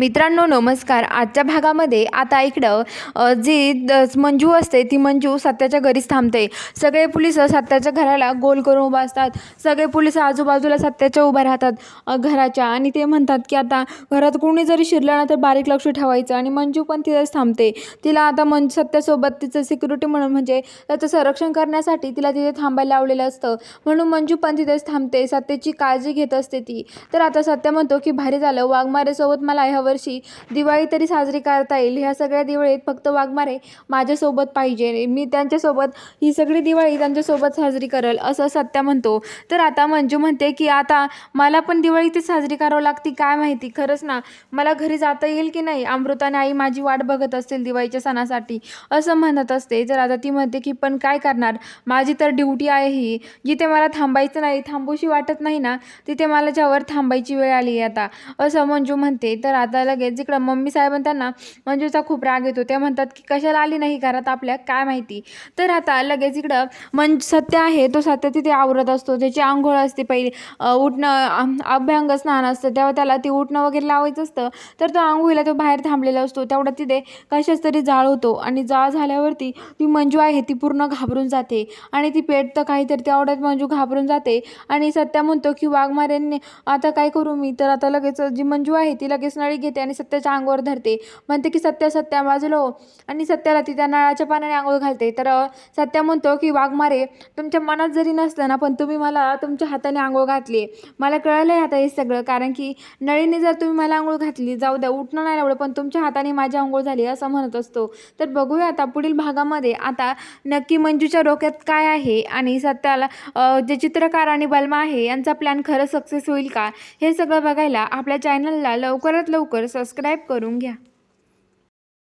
मित्रांनो नमस्कार. आजच्या भागामध्ये आता इकडं जी द- मंजू असते ती मंजू सत्याच्या घरीच थांबते. सगळे पोलीस सत्याच्या घराला गोल करून उभा असतात. सगळे पोलीस आजूबाजूला सत्याच्या उभ्या राहतात घराच्या. आणि ते म्हणतात की आता घरात कोणी जरी शिरलं ना तर बारीक लक्ष ठेवायचं. आणि मंजू पण तिथेच थांबते. तिला आता मन सत्यासोबत तिचं सिक्युरिटी म्हणून म्हणजे त्याचं संरक्षण करण्यासाठी तिला तिथे थांबायला लावलेलं असतं. म्हणून मंजू पण तिथेच थांबते. सत्याची काळजी घेत असते ती. तर आता सत्य म्हणतो की भारी झालं. वाघमारेसोबत मला ह्यावर वर्षी दिवाळी तरी साजरी करता येईल. ह्या सगळ्या दिवाळीत फक्त वाघमारे माझ्यासोबत पाहिजे. मी त्यांच्यासोबत ही सगळी दिवाळी त्यांच्यासोबत साजरी करेल असं सत्या म्हणतो. तर आता मंजू म्हणते की आता मला पण दिवाळी ते साजरी करावं लागते काय माहिती? खरंच ना मला घरी जाता येईल की नाही? अमृताने आई माझी वाट बघत असतील दिवाळीच्या सणासाठी असं म्हणत असते. तर आता ती म्हणते की पण काय करणार? माझी तर ड्युटी आहे ही. जिथे मला थांबायचं नाही थांबूशी वाटत नाही ना तिथे मला ज्यावर थांबायची वेळ आली आता असं मंजू म्हणते. तर आता आता लगेच. जिकडं मम्मी साहेबां त्यांना मंजूचा खूप राग येतो. ते म्हणतात की कशाला आली नाही घरात आपल्या? काय माहिती? तर आता लगेच इकडं मंज सत्य आहे तो सत्य तिथे आवरत असतो. त्याची आंघोळ असते पहिली उठणं अभ्यंग स्नान असतं. तेव्हा त्याला ती उठणं वगैरे लावायचं असतं. तर तो आंघोळीला तो बाहेर थांबलेला असतो. तेवढा तिथे कशाच तरी जाळ होतो. आणि जाळ झाल्यावरती ती मंजू आहे ती पूर्ण घाबरून जाते. आणि ती पेटतं काहीतरी तेवढ्यात मंजू घाबरून जाते. आणि सत्या म्हणतो की वाघमाऱ्यांनी आता काय करू मी? तर आता लगेच जी मंजू आहे ती लगेच नळी घेते आणि सत्याच्या अंगावर धरते. म्हणते की सत्या सत्या बाजूला हो. आणि सत्याला ती त्या नळाच्या पाण्याने आंघोळ घालते. तर सत्या म्हणतो की वाघमारे तुमच्या मनात जरी नसलं ना पण तुम्ही मला तुमच्या हाताने आंघोळ घातली. मला कळलं आहे आता हे सगळं. कारण की नळीने जर तुम्ही मला आंघोळ घातली जाऊ द्या उठणं नाही एवढं पण तुमच्या हाताने माझी आंघोळ झाली असं म्हणत असतो. तर बघूया आता पुढील भागामध्ये आता नक्की मंजूच्या डोक्यात काय आहे आणि सत्याला जे चित्रकार आणि बलमा आहे यांचा प्लॅन खरं सक्सेस होईल का? हे सगळं बघायला आपल्या चॅनलला लवकरात लवकर लवकर सबस्क्राईब करून घ्या.